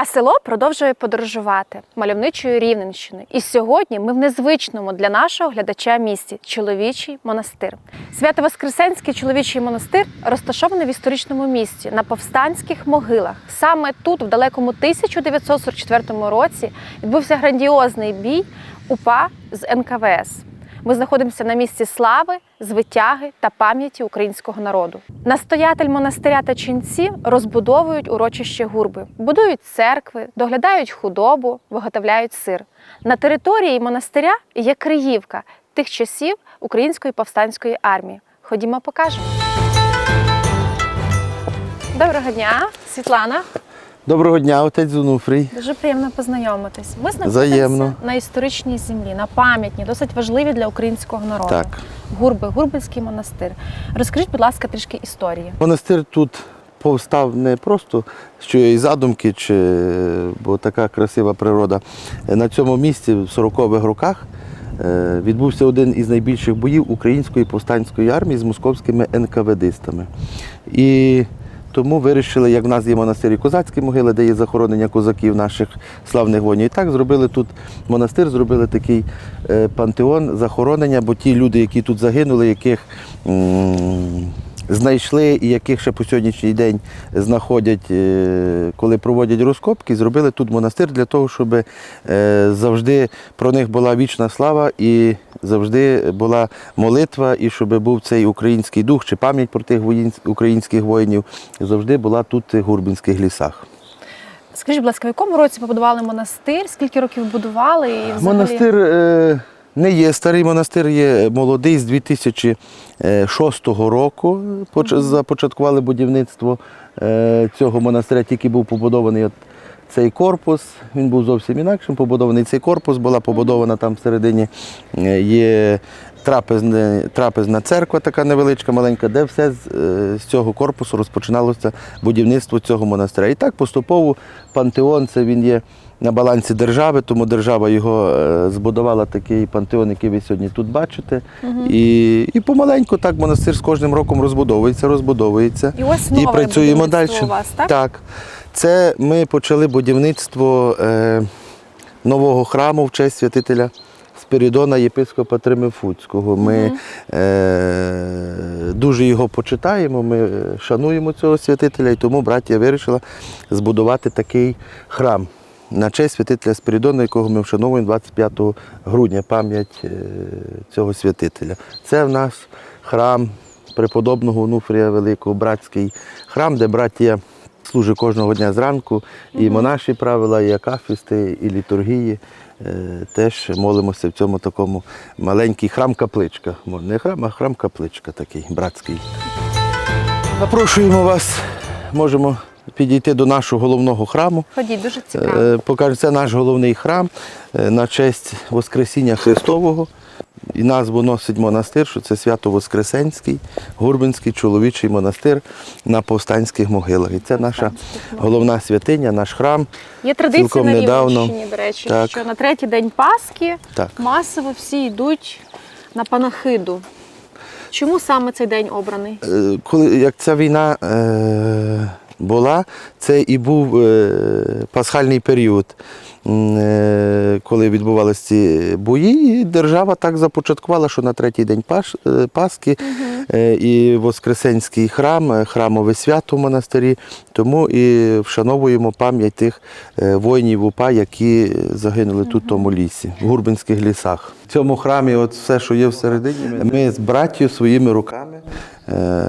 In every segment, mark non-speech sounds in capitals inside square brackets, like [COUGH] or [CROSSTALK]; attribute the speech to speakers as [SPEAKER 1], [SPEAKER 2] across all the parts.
[SPEAKER 1] Я село продовжує подорожувати мальовничою Рівненщиною. І сьогодні ми в незвичному для нашого глядача місті чоловічий монастир. Свято-Воскресенський чоловічий монастир розташований в історичному місті на повстанських могилах. Саме тут, в далекому 1944 році, відбувся грандіозний бій УПА з НКВС. Ми знаходимося на місці слави, звитяги та пам'яті українського народу. Настоятель монастиря та ченці розбудовують урочище гурби, будують церкви, доглядають худобу, виготовляють сир. На території монастиря є Криївка тих часів української повстанської армії. Ходімо, покажемо. Доброго дня, Світлана.
[SPEAKER 2] Доброго дня, отець Зунуфрій.
[SPEAKER 1] Дуже приємно познайомитись. Ми знаходимося
[SPEAKER 2] Взаємно.
[SPEAKER 1] на історичній землі, на пам'ятній, досить важливі для українського народу.
[SPEAKER 2] Так.
[SPEAKER 1] Гурби, Гурбинський монастир. Розкажіть, будь ласка, трішки історії.
[SPEAKER 2] Монастир тут повстав не просто з чиєї задумки, чи, бо така красива природа. На цьому місці в 40-х роках е, відбувся один із найбільших боїв української повстанської армії з московськими НКВДистами. І тому вирішили, як в нас є монастир і козацькі могили, де є захоронення козаків наших славних воїнів. І так зробили тут монастир, зробили такий е, пантеон захоронення, бо ті люди, які тут загинули, яких знайшли і яких ще по сьогоднішній день знаходять, е, коли проводять розкопки, зробили тут монастир для того, щоб е, завжди про них була вічна слава і завжди була молитва, і щоб був цей український дух чи пам'ять про тих українських воїнів, завжди була тут в Гурбінських лісах.
[SPEAKER 1] Скажіть, будь ласка, в якому році побудували монастир? Скільки років будували? І взагалі...
[SPEAKER 2] Монастир е, не є старий монастир, є молодий з 2006 року. Започаткували будівництво е, цього монастиря, тільки був побудований от цей корпус. Він був зовсім інакшим. Побудований цей корпус, була побудована там всередині е, є трапезне, трапезна церква, така невеличка, маленька, де все з, е, з цього корпусу розпочиналося будівництво цього монастиря. І так поступово пантеон це він є на балансі держави, тому держава його е, збудувала такий пантеон, який ви сьогодні тут бачите. І, і помаленьку так монастир з кожним роком розбудовується, розбудовується.
[SPEAKER 1] І ось
[SPEAKER 2] і працюємо далі.
[SPEAKER 1] у вас, так?
[SPEAKER 2] Так. Це ми почали будівництво е, нового храму в честь святителя Спиридона єпископа Тримифуцького. Ми е, дуже його почитаємо, ми шануємо цього святителя, і тому браття вирішила збудувати такий храм на честь святителя Спиридона, якого ми вшановуємо 25 грудня, пам'ять е, цього святителя. Це в нас храм преподобного Онуфрія Великого, братський храм, де браття служить кожного дня зранку. І монаші правила, і акафісти, і літургії. Е, Теж молимося в цьому такому маленький храм-капличка. Не храм, а храм-капличка такий братський. Запрошуємо вас, можемо підійти до нашого головного храму.
[SPEAKER 1] Ходіть, дуже цікаво.
[SPEAKER 2] Е, Покажу, це наш головний храм е, на честь Воскресіння Христового. І назву носить монастир, що це Свято-Воскресенський, Гурбинський чоловічий монастир на повстанських могилах. І це наша головна святиня, наш храм.
[SPEAKER 1] Є традиція
[SPEAKER 2] цілком
[SPEAKER 1] на
[SPEAKER 2] недавно.
[SPEAKER 1] Рівненщині, до речі,
[SPEAKER 2] Так.
[SPEAKER 1] що на третій день Пасхи
[SPEAKER 2] Так.
[SPEAKER 1] масово всі йдуть на панахиду. Чому саме цей день обраний?
[SPEAKER 2] Е, Коли як ця війна е, була, це і був е, пасхальний період, е, коли відбувалися ці бої, і держава так започаткувала, що на третій день Паш, е, Пасхи е, і Воскресенський храм, храмове свято в монастирі, тому і вшановуємо пам'ять тих воїнів УПА, які загинули тут в тому лісі, в Гурбинських лісах. В цьому храмі, от все, що є всередині, ми з браттю своїми руками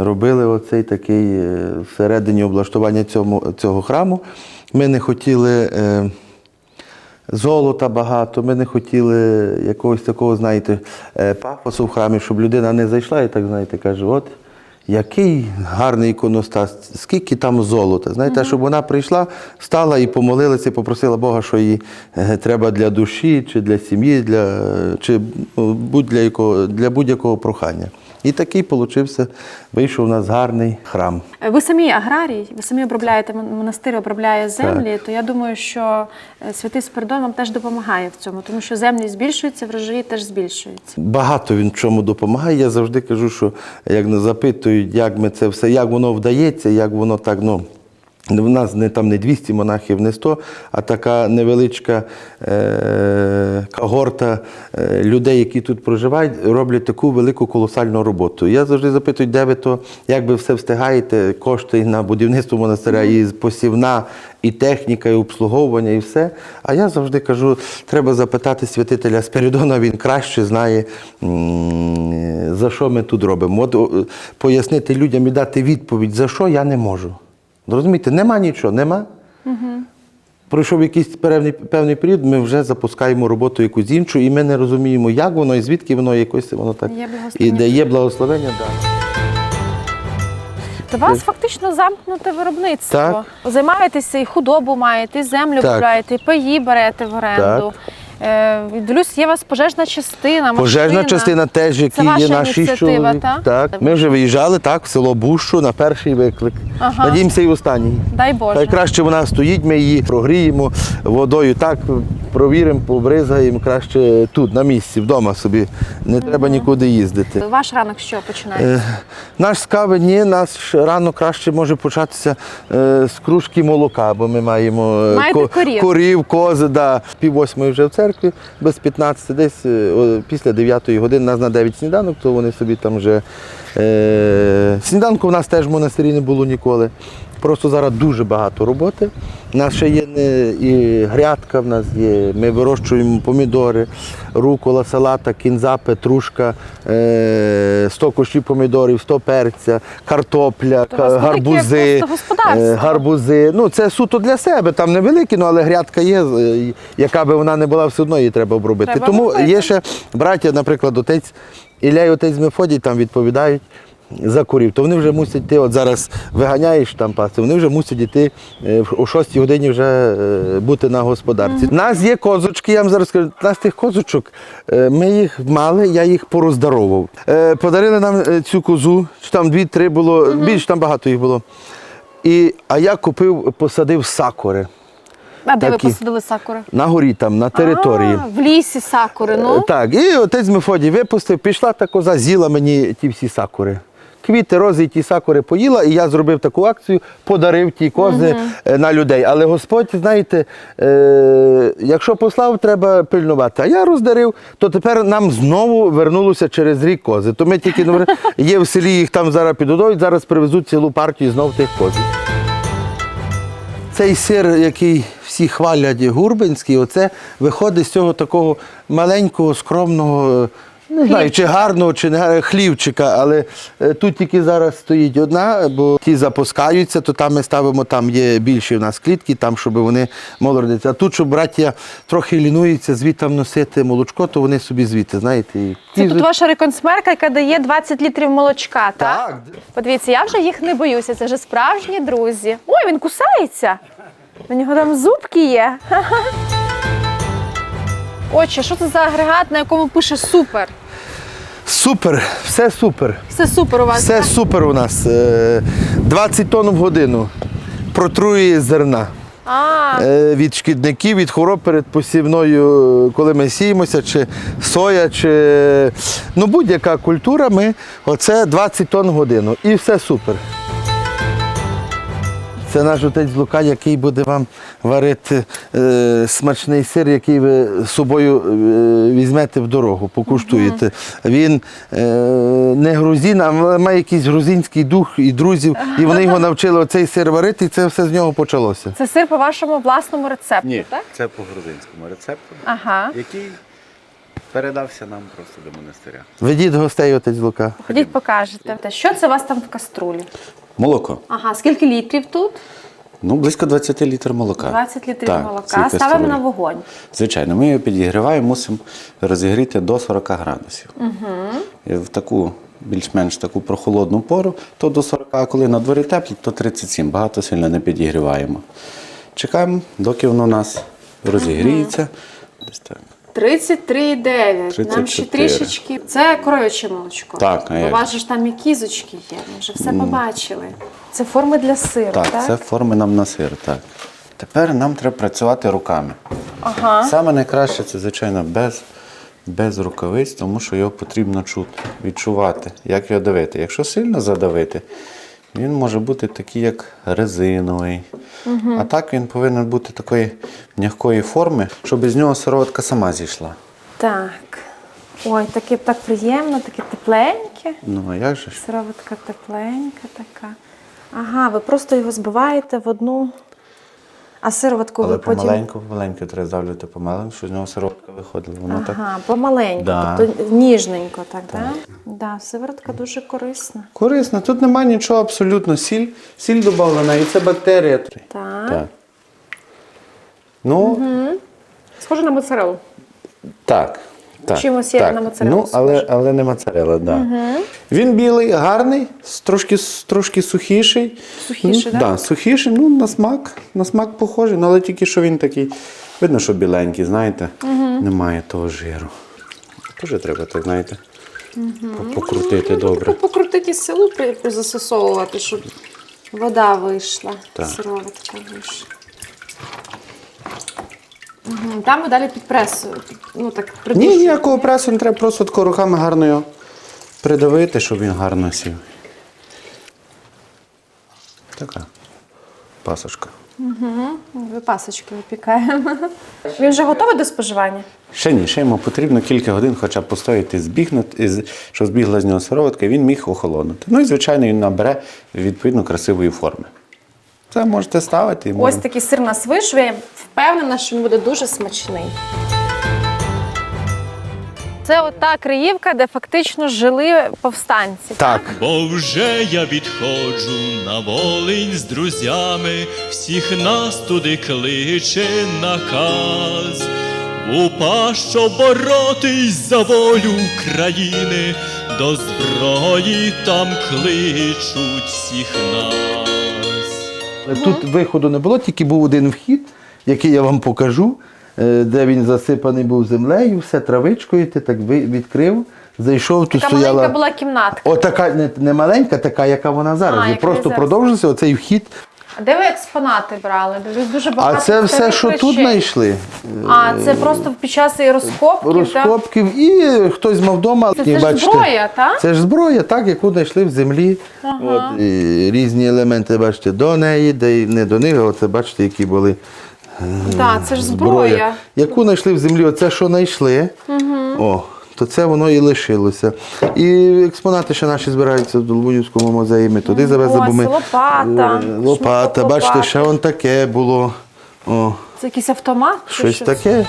[SPEAKER 2] робили оцей такий е, всередині облаштування цьому, цього храму. Ми не хотіли е, золота багато, ми не хотіли якогось такого, знаєте, е, пафосу в храмі, щоб людина не зайшла і так, знаєте, каже, от. Який гарний іконостас, скільки там золота. Знаєте, щоб вона прийшла, стала і помолилася, і попросила Бога, що їй е, треба для душі, чи для сім'ї, для, чи ну, будь для, якого, для будь-якого прохання. І такий получився, вийшов у нас гарний храм.
[SPEAKER 1] Е, Ви самі аграрій, ви самі обробляєте монастир, обробляє землі. То я думаю, що е, святий Спиридон вам теж допомагає в цьому, тому що землі збільшуються, врожаї теж збільшуються.
[SPEAKER 2] Багато він в чому допомагає. Я завжди кажу, що як не запитують, як ми це все, як воно вдається, як воно так, ну. У нас не там не 200 монахів, не 100, а така невеличка е- когорта е, людей, які тут проживають, роблять таку велику колосальну роботу. Я завжди запитую, де ви то, як ви все встигаєте, кошти на будівництво монастиря, і посівна, і техніка, і обслуговування, і все. А я завжди кажу, треба запитати святителя Спиридона, він краще знає, за що ми тут робимо. От пояснити людям і дати відповідь, за що я не можу. Розумієте, нема нічого, нема. Пройшов якийсь певний, певний період, ми вже запускаємо роботу якусь іншу, і ми не розуміємо, як воно і звідки воно якось воно так
[SPEAKER 1] Є благословення.
[SPEAKER 2] Є благословення, так.
[SPEAKER 1] У вас фактично замкнуте виробництво.
[SPEAKER 2] Так.
[SPEAKER 1] Займаєтеся і худобу маєте, і землю
[SPEAKER 2] Так.
[SPEAKER 1] купляєте, і паї берете в оренду. Е, дивлюсь, є у вас пожежна частина,
[SPEAKER 2] Пожежна
[SPEAKER 1] машина.
[SPEAKER 2] частина теж, які
[SPEAKER 1] ваша
[SPEAKER 2] є наші
[SPEAKER 1] ініціатива,
[SPEAKER 2] чоловік.
[SPEAKER 1] та?
[SPEAKER 2] Так, ми вже виїжджали так, в село Бущу на перший виклик.
[SPEAKER 1] Ага.
[SPEAKER 2] Надіємося, і в останній.
[SPEAKER 1] Дай Боже.
[SPEAKER 2] Найкраще вона стоїть, ми її прогріємо водою, так провіримо, побризгаємо краще тут, на місці, вдома собі. Не треба нікуди їздити.
[SPEAKER 1] Ваш ранок що починається?
[SPEAKER 2] Е, Наш з кави ні, наш рано краще може початися е, з кружки молока, бо ми маємо е,
[SPEAKER 1] Маєте корів?
[SPEAKER 2] корів, кози, да. пів восьмої вже в церкві, без 15, десь е, після 9 години, нас на 9 сніданок, то вони собі там вже. Е, сніданку в нас теж в монастирі не було ніколи. Просто зараз дуже багато роботи. У нас ще є і грядка, в нас є. Ми вирощуємо помідори, рукола, салата, кінза, петрушка, е, 100 кущів помідорів, 100 перця, картопля,
[SPEAKER 1] То у вас
[SPEAKER 2] ка-
[SPEAKER 1] велике
[SPEAKER 2] гарбузи. е, гарбузи. Ну, це суто для себе, там невеликі, ну, але грядка є, е, яка би вона не була, все одно її треба обробити.
[SPEAKER 1] Треба
[SPEAKER 2] Тому
[SPEAKER 1] обробити.
[SPEAKER 2] є ще браття, наприклад, отець Ілля і отець Мефодій там відповідають. За курів, то вони вже мусять йти, от зараз виганяєш там пасти, вони вже мусять йти е, о 6 годині вже е, бути на господарці. У нас є козочки, я вам зараз скажу, у нас тих козочок, е, ми їх мали, я їх пороздаровував. Подарили нам цю козу, чи там дві-три було, більш там багато їх було. І, а я купив, посадив сакури
[SPEAKER 1] а де ви посадили сакури?
[SPEAKER 2] на горі там, на території.
[SPEAKER 1] А, в лісі сакури, ну.
[SPEAKER 2] Так, і отець Мефодій випустив, пішла та коза, з'їла мені ті всі сакури. Квіти, рози і ті сакури поїла, і я зробив таку акцію, подарив ті кози е, на людей. Але Господь, знаєте, е, якщо послав, треба пильнувати. А я роздарив, то тепер нам знову вернулося через рік кози. То ми тільки ну, [LAUGHS] є в селі, їх там зараз підгодують, зараз привезуть цілу партію знов тих козів. Цей сир, який всі хвалять гурбинський, оце виходить з цього такого маленького, скромного, не знаю, чи гарного, чи не гарного хлівчика, але е, тут тільки зараз стоїть одна, бо ті запускаються, то там ми ставимо, там є більші в нас клітки, там, щоб вони молодиці. А тут, щоб браття трохи лінуються, звідти носити молочко, то вони собі звідти, знаєте. і
[SPEAKER 1] Це тут ваша реконсмерка, яка дає 20 літрів молочка, так?
[SPEAKER 2] Так.
[SPEAKER 1] Подивіться, я вже їх не боюся, це вже справжні друзі. Ой, він кусається. У нього там зубки є. [LAUGHS] Ха-ха. Що це за агрегат, на якому пише супер?
[SPEAKER 2] Супер, все супер.
[SPEAKER 1] Все супер у вас.
[SPEAKER 2] Все
[SPEAKER 1] так?
[SPEAKER 2] супер у нас. Е, 20 тонн в годину протруює зерна.
[SPEAKER 1] А,
[SPEAKER 2] Е, Від шкідників, від хвороб перед посівною, коли ми сіємося, чи соя, чи ну, будь-яка культура, ми оце 20 тонн в годину. І все супер. Це наш отець Лука, який буде вам варити е, смачний сир, який ви з собою е, візьмете в дорогу, покуштуєте. Він е, не грузин, а має якийсь грузинський дух і друзів, і вони його навчили оцей сир варити, і це все з нього почалося.
[SPEAKER 1] це сир по вашому власному рецепту,
[SPEAKER 3] Ні,
[SPEAKER 1] так?
[SPEAKER 3] це по грузинському рецепту,
[SPEAKER 1] Ага.
[SPEAKER 3] який передався нам просто до монастиря.
[SPEAKER 2] Ведіть гостей, отець Лука.
[SPEAKER 1] Ходіть, покажете. Що це у вас там в каструлі?
[SPEAKER 3] Молоко.
[SPEAKER 1] Ага, скільки літрів тут?
[SPEAKER 3] Ну, близько 20 літрів молока.
[SPEAKER 1] 20 літрів
[SPEAKER 3] Так,
[SPEAKER 1] молока. Ставимо на вогонь.
[SPEAKER 3] Звичайно, ми його підігріваємо, мусимо розігріти до 40 градусів. Угу. І в таку більш-менш таку прохолодну пору, то до 40, а коли на дворі тепло, то 37. Багато сильно не підігріваємо. Чекаємо, доки воно у нас розігріється. Десь так.
[SPEAKER 1] 33,9. Нам ще
[SPEAKER 3] 34.
[SPEAKER 1] трішечки. Це коров'яче молочко.
[SPEAKER 3] Так, а
[SPEAKER 1] У
[SPEAKER 3] як
[SPEAKER 1] вас
[SPEAKER 3] же.
[SPEAKER 1] ж там і кізочки є. Ми вже все побачили. Це форми для сиру, так?
[SPEAKER 3] Так, це форми нам на сир, так. Тепер нам треба працювати руками.
[SPEAKER 1] Ага.
[SPEAKER 3] Саме найкраще це, звичайно, без, без рукавиць, тому що його потрібно чути, відчувати, як його давити. Якщо сильно задавити, Він може бути такий, як резиновий. А так він повинен бути такої м'якої форми, щоб із нього сироватка сама зійшла.
[SPEAKER 1] Так. Ой, таке так приємно, таке тепленьке.
[SPEAKER 3] Ну, а як же ж?
[SPEAKER 1] Сироватка тепленька така. Ага, ви просто його збиваєте в одну. А сироватку
[SPEAKER 3] Але
[SPEAKER 1] ви потім.
[SPEAKER 3] помаленьку, помаленьку треба здавлювати помаленьку, щоб з нього сироватка виходила. Воно так
[SPEAKER 1] Ага, помаленьку,
[SPEAKER 3] Да.
[SPEAKER 1] тобто ніжненько, так, так? Да? Да, сиворотка дуже корисна.
[SPEAKER 3] Корисна, Тут немає нічого абсолютно. Сіль, сіль додавлена, і це бактерія.
[SPEAKER 1] Так.
[SPEAKER 3] Так. Ну,
[SPEAKER 1] Схоже на моцарелу.
[SPEAKER 3] Так. Так
[SPEAKER 1] Чимось як
[SPEAKER 3] так.
[SPEAKER 1] на моцарелу
[SPEAKER 3] Ну, але, але не моцарелла, так. Да. Він білий, гарний, трошки, трошки сухіший.
[SPEAKER 1] Сухіший,
[SPEAKER 3] ну,
[SPEAKER 1] да?
[SPEAKER 3] Да, сухіший, ну, на смак, на смак похожий, ну, але тільки що він такий, видно, що біленький, знаєте, немає того жиру. Теж треба, так, знаєте, по- покрутити добре.
[SPEAKER 1] Покрутити селу, засосовувати, щоб вода вийшла.
[SPEAKER 3] Так.
[SPEAKER 1] Сироватка вийшла. Угу. Там ми далі під пресою. Ну так
[SPEAKER 3] Ні,
[SPEAKER 1] придушуємо.
[SPEAKER 3] ніякого пресу не треба, просто тако руками гарно його придавити, щоб він гарно сів. Така пасочка.
[SPEAKER 1] Ми пасочки випікаємо. [LAUGHS] Він вже готовий до споживання?
[SPEAKER 3] Ще ні, ще йому потрібно кілька годин хоча б постояти, збігнути, щоб збігла з нього сироватка, і він міг охолонути. Ну і, звичайно, він набере відповідно красивої форми. Це можете ставити. і
[SPEAKER 1] Ось
[SPEAKER 3] можна-
[SPEAKER 1] такий сир у нас вийшов. Я впевнена, що він буде дуже смачний. Це ота Криївка, де фактично жили повстанці.
[SPEAKER 3] Так.
[SPEAKER 4] Бо вже я відходжу на Волинь з друзями, всіх нас туди кличе наказ. У пащо боротись за волю України, до зброї там кличуть всіх нас.
[SPEAKER 2] Тут виходу не було, тільки був один вхід, який я вам покажу, е, де він засипаний був землею, все травичкою, ти так відкрив, зайшов, тут
[SPEAKER 1] Така
[SPEAKER 2] стояла.
[SPEAKER 1] маленька була кімнатка.
[SPEAKER 2] Отака не, не маленька, така, яка вона зараз.
[SPEAKER 1] А,
[SPEAKER 2] і просто продовжився оцей вхід.
[SPEAKER 1] А де ви експонати брали? Дивлюсь, дуже багато.
[SPEAKER 2] А це все, що тут знайшли.
[SPEAKER 1] А, це просто під час і розкопків, так?
[SPEAKER 2] І хтось мав вдома.
[SPEAKER 1] Це, це ж зброя, так?
[SPEAKER 2] Це ж зброя, так, яку знайшли в землі. От, і різні елементи, бачите, до неї, де не до них, оце бачите, які були
[SPEAKER 1] Так, це ж зброя.
[SPEAKER 2] Яку знайшли в землі, оце що знайшли, о, то це воно і лишилося. І експонати ще наші збираються в Долбунівському музеї. Ми туди завезли, бо ми
[SPEAKER 1] лопата,
[SPEAKER 2] Е, лопата,
[SPEAKER 1] шматок
[SPEAKER 2] бачите,
[SPEAKER 1] лопати.
[SPEAKER 2] ще вон таке було. О,
[SPEAKER 1] Це якийсь автомат? чи
[SPEAKER 2] щось таке.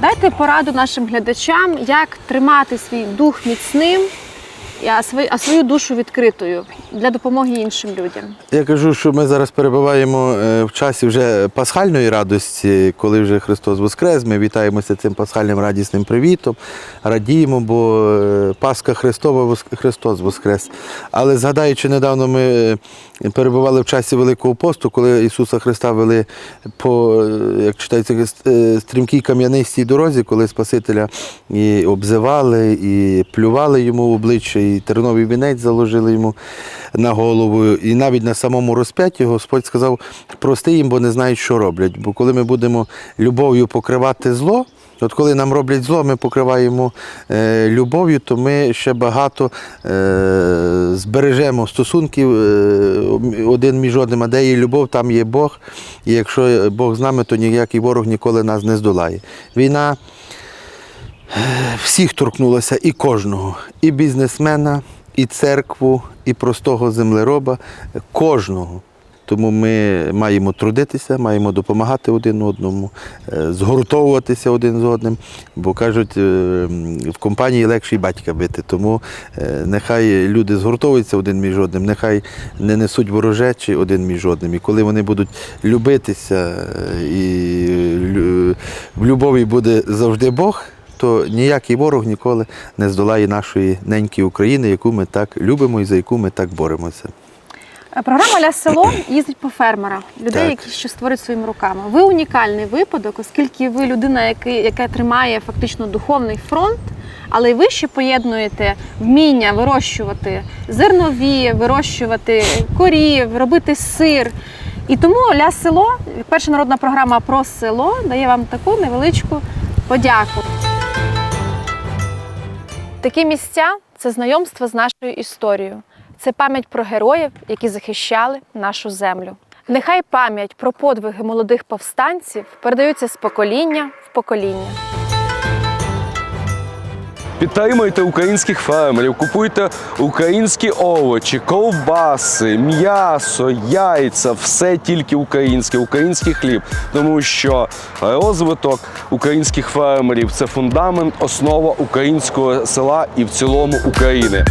[SPEAKER 1] Дайте пораду нашим глядачам, як тримати свій дух міцним, а свою, а свою душу відкритою для допомоги іншим людям.
[SPEAKER 2] Я кажу, що ми зараз перебуваємо е, в часі вже пасхальної радості, коли вже Христос Воскрес. Ми вітаємося цим пасхальним радісним привітом, радіємо, бо е, Пасха Христова Христос Воскрес. Але згадаючи, недавно ми е, перебували в часі Великого посту, коли Ісуса Христа вели по, як читається, стрімкій кам'янистій дорозі, коли Спасителя і обзивали, і плювали йому в обличчя, і терновий вінець заложили йому на голову. І навіть на самому розп'ятті Господь сказав, прости їм, бо не знають, що роблять. Бо коли ми будемо любов'ю покривати зло, От коли нам роблять зло, ми покриваємо е, любов'ю, то ми ще багато е, збережемо стосунків е, один між одним, а де є любов, там є Бог. І якщо Бог з нами, то ніякий ворог ніколи нас не здолає. Війна всіх торкнулася і кожного, і бізнесмена, і церкву, і простого землероба, кожного. Тому ми маємо трудитися, маємо допомагати один одному, е, згуртовуватися один з одним, бо кажуть, е, в компанії легше й батька бити. Тому е, нехай люди згуртовуються один між одним, нехай не несуть ворожечі один між одним. І коли вони будуть любитися, і в любові буде завжди Бог, то ніякий ворог ніколи не здолає нашої неньки України, яку ми так любимо і за яку ми так боремося.
[SPEAKER 1] Е, Програма Ля село [CLEARS THROAT] їздить по фермерах, людей,
[SPEAKER 2] Так.
[SPEAKER 1] які що створюють своїми руками. Ви унікальний випадок, оскільки ви людина, яка, яка тримає фактично духовний фронт, але й ви ще поєднуєте вміння вирощувати зернові, вирощувати корів, робити сир. І тому Ля село, перша народна програма про село, дає вам таку невеличку подяку. Такі місця це знайомство з нашою історією. це пам'ять про героїв, які захищали нашу землю. Нехай пам'ять про подвиги молодих повстанців передаються з покоління в покоління.
[SPEAKER 5] Підтримуйте українських фермерів, купуйте українські овочі, ковбаси, м'ясо, яйця, все тільки українське, український хліб. Тому що розвиток українських фермерів це фундамент, основа українського села і в цілому України.